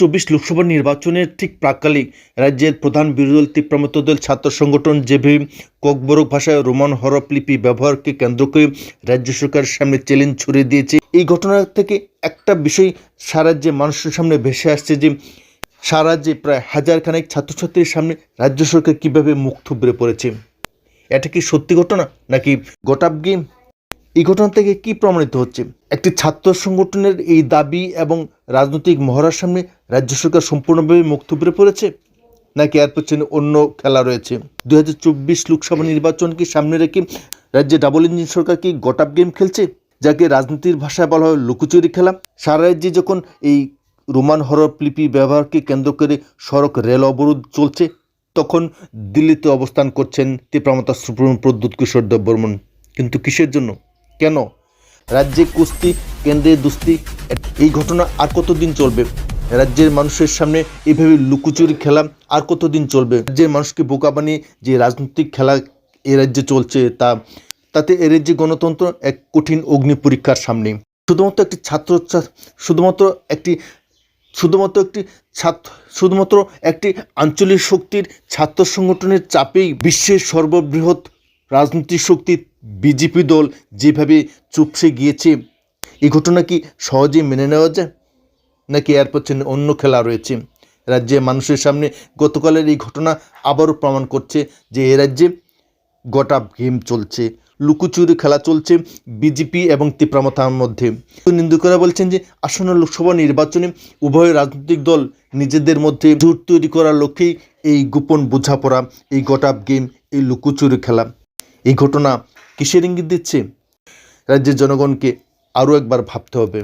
চব্বিশ লোকসভা নির্বাচনের ঠিক প্রাককালে রাজ্যের প্রধান বিরোধী দল তীব্রমত দল ছাত্র সংগঠন যেভাবে ককবরক ভাষায় রোমান হরফ লিপি ব্যবহারকে কেন্দ্র করে রাজ্য সরকারের সামনে চ্যালেঞ্জ ছড়িয়ে দিয়েছে। এই ঘটনা থেকে একটা বিষয় সারা রাজ্যে মানুষের সামনে ভেসে আসছে যে সারা রাজ্যে প্রায় হাজার খানেক ছাত্রছাত্রীর সামনে রাজ্য সরকার কীভাবে মুখ থুবড়ে পড়েছে। এটা কি সত্যি ঘটনা নাকি গোটাপ গেম? এই ঘটনা থেকে কি প্রমাণিত হচ্ছে? একটি ছাত্র সংগঠনের এই দাবি এবং রাজনৈতিক মহড়ার সামনে রাজ্য সরকার সম্পূর্ণভাবে মুখ থুবড়ে পড়েছে, নাকি এর পেছনে অন্য খেলা রয়েছে? দুই হাজার চব্বিশ লোকসভা নির্বাচনকে সামনে রেখে রাজ্যে ডাবল ইঞ্জিন সরকার কি গোটাপ গেম খেলছে? যাকে রাজনীতির ভাষায় বলা হয় লুকোচুরি খেলা। সারা রাজ্যে যখন এই রোমান হরফ লিপি ব্যবহারকে কেন্দ্র করে সড়ক রেল অবরোধ চলছে, তখন দিল্লিতে অবস্থান করছেন তীব্রমতা সুপ্রিম প্রদ্যুৎ কিশোর দেববর্মন। কিন্তু কিসের জন্য? কেন? রাজ্যে কুস্তি, কেন্দ্রে দুস্তি, এই ঘটনা আর কতদিন চলবে? রাজ্যের মানুষের সামনে এভাবে লুকোচুরি খেলা আর কতদিন চলবে? রাজ্যের মানুষকে বোকা বানিয়ে যে রাজনৈতিক খেলা এ রাজ্যে চলছে তা, তাতে এ রাজ্যে গণতন্ত্র এক কঠিন অগ্নি পরীক্ষার সামনে। শুধুমাত্র একটি ছাত্র শুধুমাত্র একটি শুধুমাত্র একটি ছাত্র, শুধুমাত্র একটি আঞ্চলিক শক্তির ছাত্র সংগঠনের চাপেই বিশ্বের সর্ববৃহৎ রাজনৈতিক শক্তি বিজেপি দল যেভাবে চুপসে গিয়েছে, এই ঘটনা কি সহজেই মেনে নেওয়া যায়? নাকি এর পেছনে অন্য খেলা রয়েছে? রাজ্যে মানুষের সামনে গতকালের এই ঘটনা আবারও প্রমাণ করছে যে এ রাজ্যে গোটা গেম চলছে, লুকোচুরি খেলা চলছে বিজেপি এবং তীব্রমতার মধ্যে। নিন্দুকরা বলছেন যে আসন্ন লোকসভা নির্বাচনে উভয় রাজনৈতিক দল নিজেদের মধ্যে জোট তৈরি করার লক্ষ্যেই এই গোপন বোঝাপড়া, এই গোটা গেম, এই লুকোচুরি খেলা। এই ঘটনা কিসের ইঙ্গিত দিচ্ছে? রাজ্যের জনগণকে আরও একবার ভাবতে হবে।